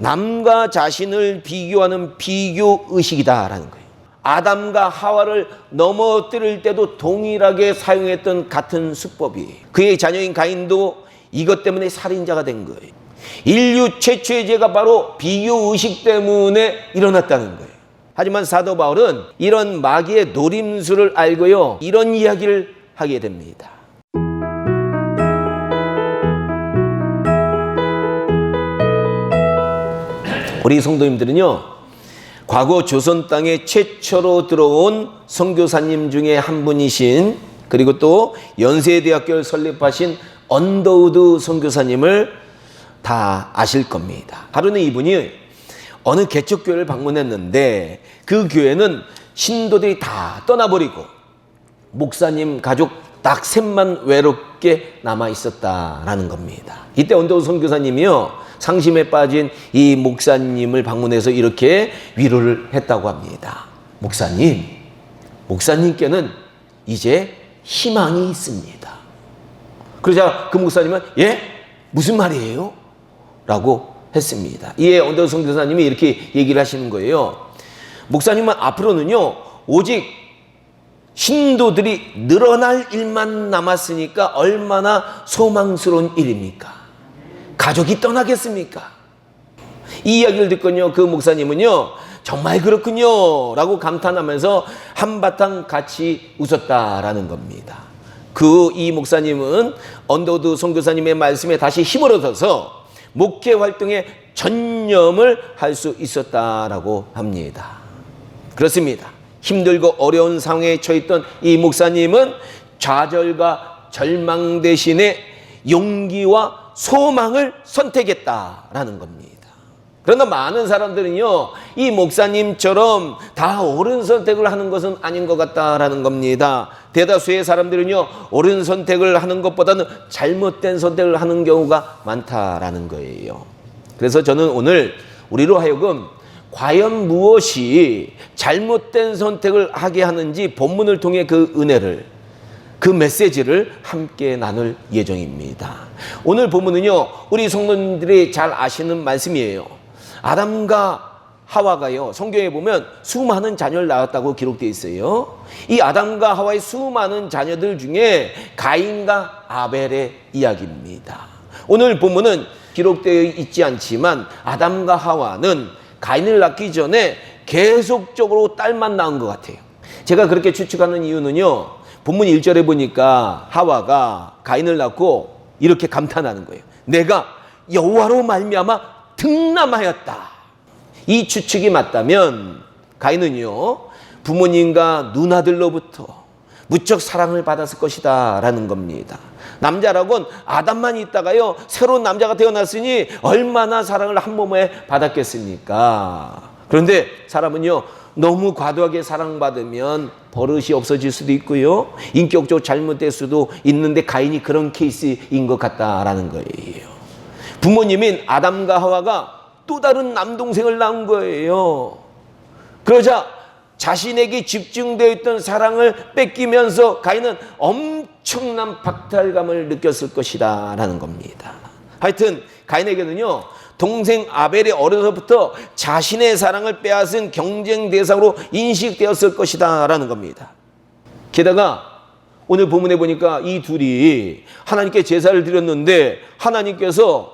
남과 자신을 비교하는 비교 의식이다라는 거예요. 아담과 하와를 넘어뜨릴 때도 동일하게 사용했던 같은 수법이에요. 그의 자녀인 가인도 이것 때문에 살인자가 된 거예요. 인류 최초의 죄가 바로 비교 의식 때문에 일어났다는 거예요. 하지만 사도 바울은 이런 마귀의 노림수를 알고요. 이런 이야기를 하게 됩니다. 우리 성도님들은요. 과거 조선 땅에 최초로 들어온 선교사님 중에 한 분이신 그리고 또 연세대학교를 설립하신 언더우드 선교사님을 다 아실 겁니다. 하루는 이분이 어느 개척교회를 방문했는데 그 교회는 신도들이 다 떠나버리고 목사님 가족 딱 셋만 외롭 게 남아 있었다라는 겁니다. 이때 언더우 선교사님이요 상심에 빠진 이 목사님을 방문해서 이렇게 위로를 했다고 합니다. 목사님, 목사님께는 이제 희망이 있습니다. 그러자 그 목사님은 예 무슨 말이에요? 라고 했습니다. 이에 언더우 선교사님이 이렇게 얘기를 하시는 거예요. 목사님은 앞으로는요 오직 신도들이 늘어날 일만 남았으니까 얼마나 소망스러운 일입니까? 가족이 떠나겠습니까? 이 이야기를 듣고요, 그 목사님은요, 정말 그렇군요, 라고 감탄하면서 한바탕 같이 웃었다라는 겁니다. 그 이 목사님은 언더우드 선교사님의 말씀에 다시 힘을 얻어서 목회 활동에 전념을 할 수 있었다라고 합니다. 그렇습니다. 힘들고 어려운 상황에 처했던 이 목사님은 좌절과 절망 대신에 용기와 소망을 선택했다라는 겁니다. 그러나 많은 사람들은요, 이 목사님처럼 다 옳은 선택을 하는 것은 아닌 것 같다라는 겁니다. 대다수의 사람들은요, 옳은 선택을 하는 것보다는 잘못된 선택을 하는 경우가 많다라는 거예요. 그래서 저는 오늘 우리로 하여금 과연 무엇이 잘못된 선택을 하게 하는지 본문을 통해 그 은혜를 그 메시지를 함께 나눌 예정입니다. 오늘 본문은요, 우리 성도님들이 잘 아시는 말씀이에요. 아담과 하와가요, 성경에 보면 수많은 자녀를 낳았다고 기록되어 있어요. 이 아담과 하와의 수많은 자녀들 중에 가인과 아벨의 이야기입니다. 오늘 본문은 기록되어 있지 않지만 아담과 하와는 가인을 낳기 전에 계속적으로 딸만 낳은 것 같아요. 제가 그렇게 추측하는 이유는요, 본문 1절에 보니까 하와가 가인을 낳고 이렇게 감탄하는 거예요. 내가 여호와로 말미암아 등남하였다. 이 추측이 맞다면 가인은요 부모님과 누나들로부터 무척 사랑을 받았을 것이다라는 겁니다. 남자라곤 아담만 있다가요 새로운 남자가 태어났으니 얼마나 사랑을 한 몸에 받았겠습니까? 그런데 사람은요 너무 과도하게 사랑받으면 버릇이 없어질 수도 있고요. 인격적으로 잘못될 수도 있는데 가인이 그런 케이스인 것 같다라는 거예요. 부모님인 아담과 하와가 또 다른 남동생을 낳은 거예요. 그러자 자신에게 집중되어 있던 사랑을 뺏기면서 가인은 엄청난 박탈감을 느꼈을 것이다 라는 겁니다. 하여튼 가인에게는요 동생 아벨이 어려서부터 자신의 사랑을 빼앗은 경쟁 대상으로 인식되었을 것이다 라는 겁니다. 게다가 오늘 본문에 보니까 이 둘이 하나님께 제사를 드렸는데 하나님께서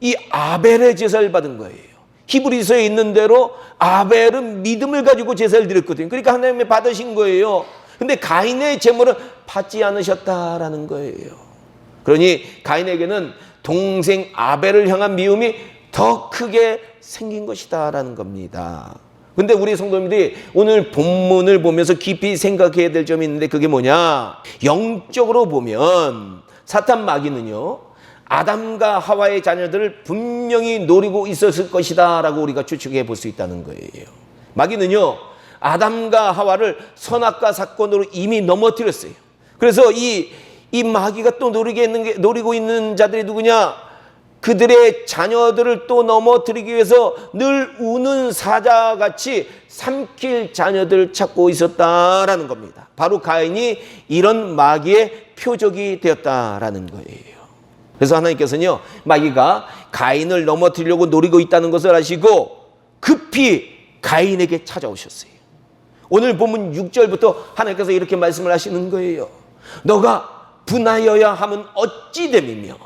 이 아벨의 제사를 받은 거예요. 히브리서에 있는 대로 아벨은 믿음을 가지고 제사를 드렸거든요. 그러니까 하나님이 받으신 거예요. 근데 가인의 제물은 받지 않으셨다라는 거예요. 그러니 가인에게는 동생 아벨을 향한 미움이 더 크게 생긴 것이다라는 겁니다. 근데 우리 성도님들이 오늘 본문을 보면서 깊이 생각해야 될 점이 있는데 그게 뭐냐? 영적으로 보면 사탄 마귀는요. 아담과 하와의 자녀들을 분명히 노리고 있었을 것이다 라고 우리가 추측해 볼 수 있다는 거예요. 마귀는요. 아담과 하와를 선악과 사건으로 이미 넘어뜨렸어요. 그래서 이, 이 마귀가 또 노리게 있는 게, 노리고 있는 자들이 누구냐? 그들의 자녀들을 또 넘어뜨리기 위해서 늘 우는 사자같이 삼킬 자녀들을 찾고 있었다라는 겁니다. 바로 가인이 이런 마귀의 표적이 되었다라는 거예요. 그래서 하나님께서는요, 마귀가 가인을 넘어뜨리려고 노리고 있다는 것을 아시고 급히 가인에게 찾아오셨어요. 오늘 본문 6절부터 하나님께서 이렇게 말씀을 하시는 거예요. 너가 분하여야 하면 어찌 됨이며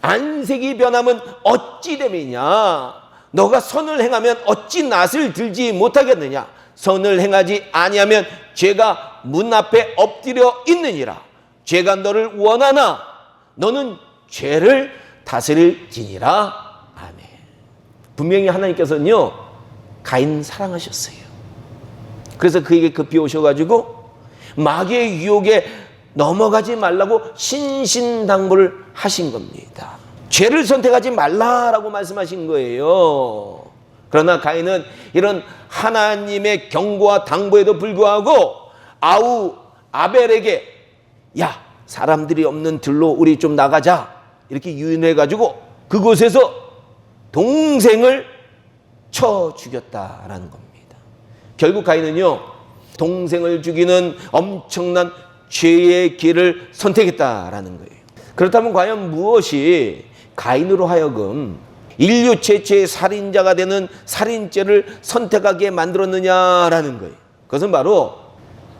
안색이 변하면 어찌 됨이냐 너가 선을 행하면 어찌 낯을 들지 못하겠느냐 선을 행하지 아니하면 죄가 문 앞에 엎드려 있느니라 죄가 너를 원하나 너는 죄를 다스릴지니라 아멘 분명히 하나님께서는요 가인 사랑하셨어요 그래서 그에게 급히 오셔가지고 마귀의 유혹에 넘어가지 말라고 신신당부를 하신 겁니다. 죄를 선택하지 말라라고 말씀하신 거예요. 그러나 가인은 이런 하나님의 경고와 당부에도 불구하고 아우 아벨에게 야 사람들이 없는 들로 우리 좀 나가자 이렇게 유인해 가지고 그곳에서 동생을 쳐 죽였다라는 겁니다. 결국 가인은요 동생을 죽이는 엄청난 죄의 길을 선택했다라는 거예요. 그렇다면 과연 무엇이 가인으로 하여금 인류 최초의 살인자가 되는 살인죄를 선택하게 만들었느냐라는 거예요. 그것은 바로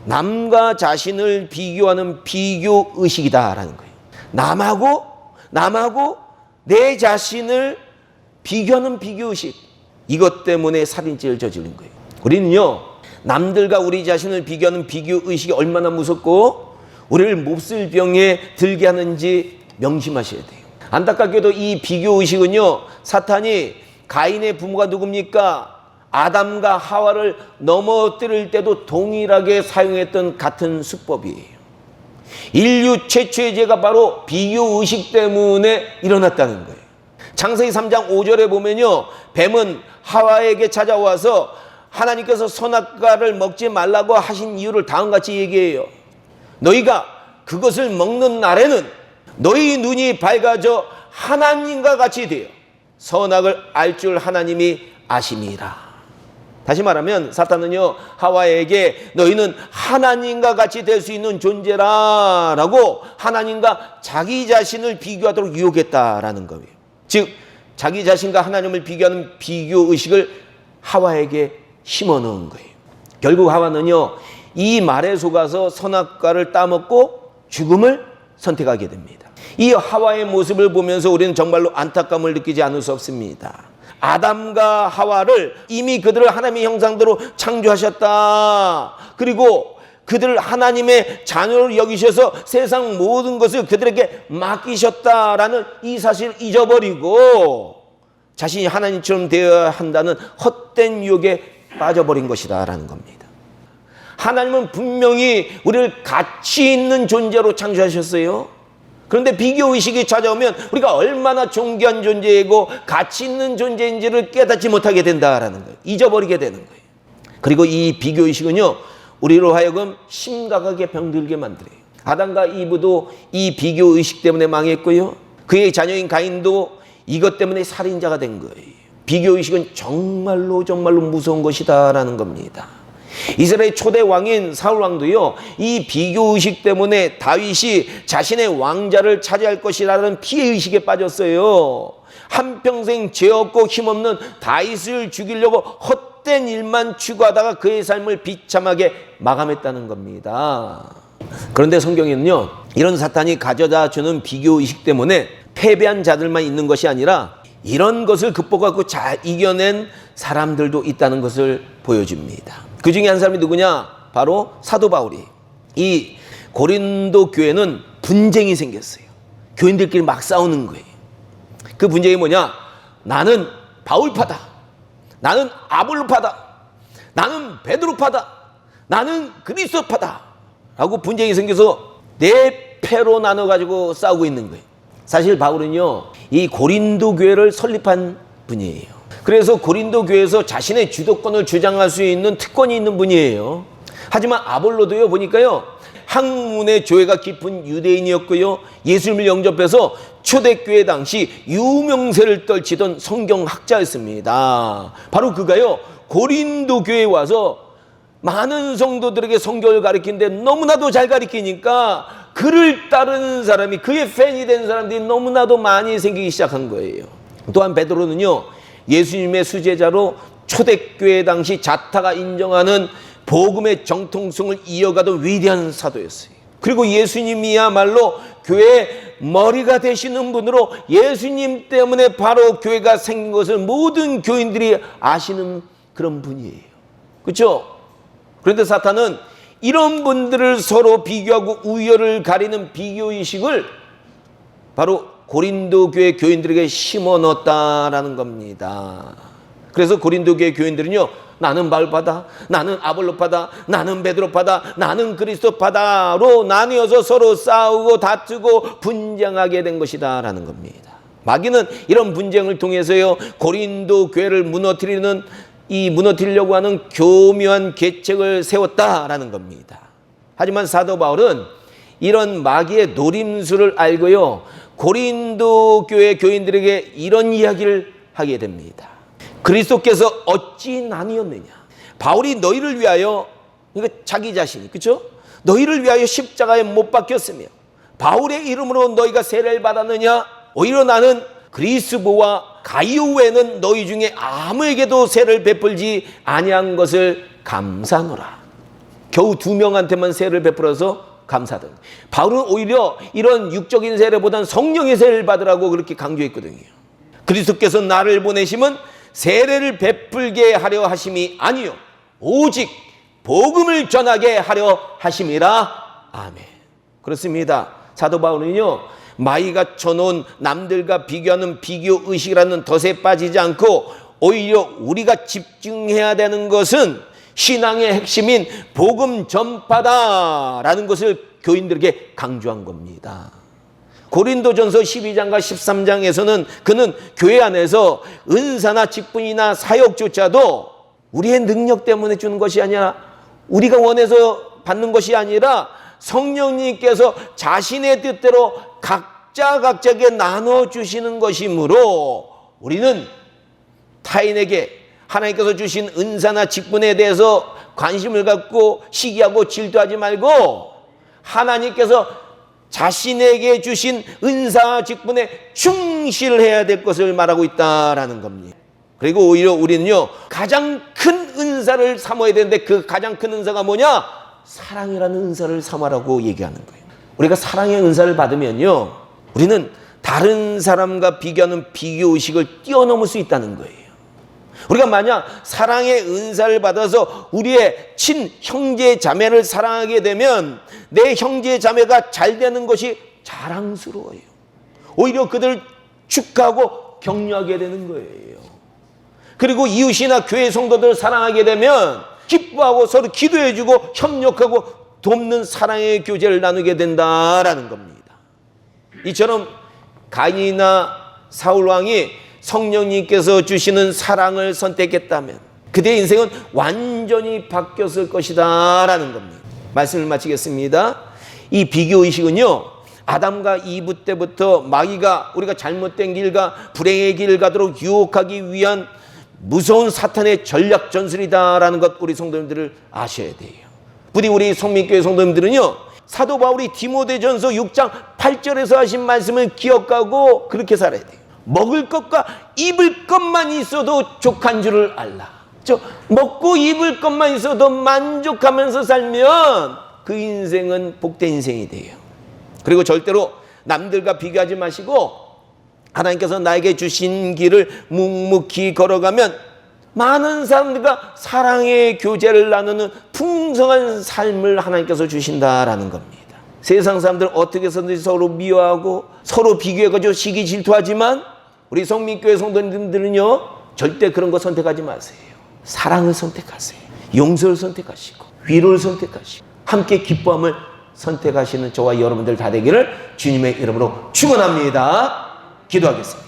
남과 자신을 비교하는 비교 의식이다라는 거예요. 남하고 남하고 내 자신을 비교하는 비교 의식. 이것 때문에 살인죄를 저지른 거예요. 우리는요. 남들과 우리 자신을 비교하는 비교 의식이 얼마나 무섭고 우리를 몹쓸 병에 들게 하는지 명심하셔야 돼요. 안타깝게도 이 비교 의식은요. 사탄이 가인의 부모가 누굽니까? 아담과 하와를 넘어뜨릴 때도 동일하게 사용했던 같은 수법이에요. 인류 최초의 죄가 바로 비교 의식 때문에 일어났다는 거예요. 창세기 3장 5절에 보면요. 뱀은 하와에게 찾아와서 하나님께서 선악과를 먹지 말라고 하신 이유를 다음같이 얘기해요. 너희가 그것을 먹는 날에는 너희 눈이 밝아져 하나님과 같이 되어 선악을 알 줄 하나님이 아심이라. 다시 말하면 사탄은요 하와에게 너희는 하나님과 같이 될 수 있는 존재라라고 하나님과 자기 자신을 비교하도록 유혹했다라는 거예요. 즉 자기 자신과 하나님을 비교하는 비교 의식을 하와에게 심어 넣은 거예요. 결국 하와는요 이 말에 속아서 선악과를 따먹고 죽음을 선택하게 됩니다. 이 하와의 모습을 보면서 우리는 정말로 안타까움을 느끼지 않을 수 없습니다. 아담과 하와를 이미 그들을 하나님의 형상대로 창조하셨다. 그리고 그들을 하나님의 자녀로 여기셔서 세상 모든 것을 그들에게 맡기셨다라는 이 사실을 잊어버리고 자신이 하나님처럼 되어야 한다는 헛된 유혹에 빠져버린 것이다라는 겁니다. 하나님은 분명히 우리를 가치 있는 존재로 창조하셨어요. 그런데 비교 의식이 찾아오면 우리가 얼마나 존귀한 존재이고 가치 있는 존재인지를 깨닫지 못하게 된다라는 거예요. 잊어버리게 되는 거예요. 그리고 이 비교 의식은요, 우리로 하여금 심각하게 병들게 만들어요. 아담과 이브도 이 비교 의식 때문에 망했고요. 그의 자녀인 가인도 이것 때문에 살인자가 된 거예요. 비교 의식은 정말로 정말로 무서운 것이다라는 겁니다. 이스라엘 초대 왕인 사울 왕도요 이 비교 의식 때문에 다윗이 자신의 왕자를 차지할 것이라는 피해 의식에 빠졌어요. 한 평생 죄 없고 힘없는 다윗을 죽이려고 헛된 일만 추구하다가 그의 삶을 비참하게 마감했다는 겁니다. 그런데 성경에는요 이런 사탄이 가져다 주는 비교 의식 때문에 패배한 자들만 있는 것이 아니라 이런 것을 극복하고 잘 이겨낸 사람들도 있다는 것을 보여줍니다. 그 중에 한 사람이 누구냐? 바로 사도 바울이. 이 고린도 교회는 분쟁이 생겼어요. 교인들끼리 막 싸우는 거예요. 그 분쟁이 뭐냐? 나는 바울파다. 나는 아볼로파다. 나는 베드로파다. 나는 그리스도파다. 라고 분쟁이 생겨서 네 패로 나눠 가지고 싸우고 있는 거예요. 사실 바울은요, 이 고린도 교회를 설립한 분이에요. 그래서 고린도 교회에서 자신의 주도권을 주장할 수 있는 특권이 있는 분이에요. 하지만 아볼로도요, 보니까요, 학문의 조예가 깊은 유대인이었고요, 예수님을 영접해서 초대교회 당시 유명세를 떨치던 성경학자였습니다. 바로 그가요, 고린도 교회에 와서 많은 성도들에게 성경을 가르치는데 너무나도 잘 가르치니까 그를 따르는 사람이 그의 팬이 된 사람들이 너무나도 많이 생기기 시작한 거예요. 또한 베드로는요 예수님의 수제자로 초대교회 당시 자타가 인정하는 복음의 정통성을 이어가던 위대한 사도였어요. 그리고 예수님이야말로 교회의 머리가 되시는 분으로 예수님 때문에 바로 교회가 생긴 것을 모든 교인들이 아시는 그런 분이에요. 그렇죠? 그런데 사탄은 이런 분들을 서로 비교하고 우열을 가리는 비교 의식을 바로 고린도 교회 교인들에게 심어 넣었다라는 겁니다. 그래서 고린도 교회 교인들은요, 나는 바울파다, 나는 아볼로파다, 나는 베드로파다, 나는 그리스도파다로 나뉘어서 서로 싸우고 다투고 분쟁하게 된 것이다라는 겁니다. 마귀는 이런 분쟁을 통해서요, 고린도 교회를 무너뜨리는 이 무너뜨리려고 하는 교묘한 계책을 세웠다라는 겁니다. 하지만 사도 바울은 이런 마귀의 노림수를 알고요. 고린도 교회 교인들에게 이런 이야기를 하게 됩니다. 그리스도께서 어찌 나뉘었느냐? 바울이 너희를 위하여 이거 자기 자신이 그렇죠? 너희를 위하여 십자가에 못 박혔으며 바울의 이름으로 너희가 세례를 받았느냐? 오히려 나는 그리스보와 가이오 외에는 너희 중에 아무에게도 세를 베풀지 아니한 것을 감사노라. 겨우 두 명한테만 세를 베풀어서 감사든. 바울은 오히려 이런 육적인 세례보다는 성령의 세를 받으라고 그렇게 강조했거든요. 그리스도께서 나를 보내심은 세례를 베풀게 하려 하심이 아니요 오직 복음을 전하게 하려 하심이라. 아멘. 그렇습니다. 사도 바울은요. 마이가 쳐놓은 남들과 비교하는 비교 의식이라는 덫에 빠지지 않고 오히려 우리가 집중해야 되는 것은 신앙의 핵심인 복음 전파다라는 것을 교인들에게 강조한 겁니다. 고린도전서 12장과 13장에서는 그는 교회 안에서 은사나 직분이나 사역조차도 우리의 능력 때문에 주는 것이 아니라 우리가 원해서 받는 것이 아니라 성령님께서 자신의 뜻대로 각자 각자에게 나눠 주시는 것이므로 우리는 타인에게 하나님께서 주신 은사나 직분에 대해서 관심을 갖고 시기하고 질투하지 말고 하나님께서 자신에게 주신 은사 직분에 충실해야 될 것을 말하고 있다라는 겁니다. 그리고 오히려 우리는요 가장 큰 은사를 삼아야 되는데 그 가장 큰 은사가 뭐냐? 사랑이라는 은사를 삼아라고 얘기하는 거예요. 우리가 사랑의 은사를 받으면요 우리는 다른 사람과 비교하는 비교 의식을 뛰어넘을 수 있다는 거예요. 우리가 만약 사랑의 은사를 받아서 우리의 친 형제 자매를 사랑하게 되면 내 형제 자매가 잘 되는 것이 자랑스러워요. 오히려 그들을 축하하고 격려하게 되는 거예요. 그리고 이웃이나 교회 성도들을 사랑하게 되면 기뻐하고 서로 기도해주고 협력하고 돕는 사랑의 교제를 나누게 된다라는 겁니다. 이처럼 가인이나 사울 왕이 성령님께서 주시는 사랑을 선택했다면 그대의 인생은 완전히 바뀌었을 것이다 라는 겁니다. 말씀을 마치겠습니다. 이 비교 의식은요. 아담과 이브 때부터 마귀가 우리가 잘못된 길과 불행의 길을 가도록 유혹하기 위한 무서운 사탄의 전략 전술이다라는 것 우리 성도님들을 아셔야 돼요. 부디 우리 성민교회 성도님들은요. 사도 바울이 디모데전서 6장 8절에서 하신 말씀을 기억하고 그렇게 살아야 돼요. 먹을 것과 입을 것만 있어도 족한 줄을 알라. 저 먹고 입을 것만 있어도 만족하면서 살면 그 인생은 복된 인생이 돼요. 그리고 절대로 남들과 비교하지 마시고 하나님께서 나에게 주신 길을 묵묵히 걸어가면 많은 사람들과 사랑의 교제를 나누는 풍성한 삶을 하나님께서 주신다라는 겁니다. 세상 사람들 어떻게 해서든지 서로 미워하고 서로 비교해가지고 시기 질투하지만 우리 성민교회 성도님들은요 절대 그런 거 선택하지 마세요. 사랑을 선택하세요. 용서를 선택하시고 위로를 선택하시고 함께 기뻐함을 선택하시는 저와 여러분들 다 되기를 주님의 이름으로 축원합니다. 기도하겠습니다.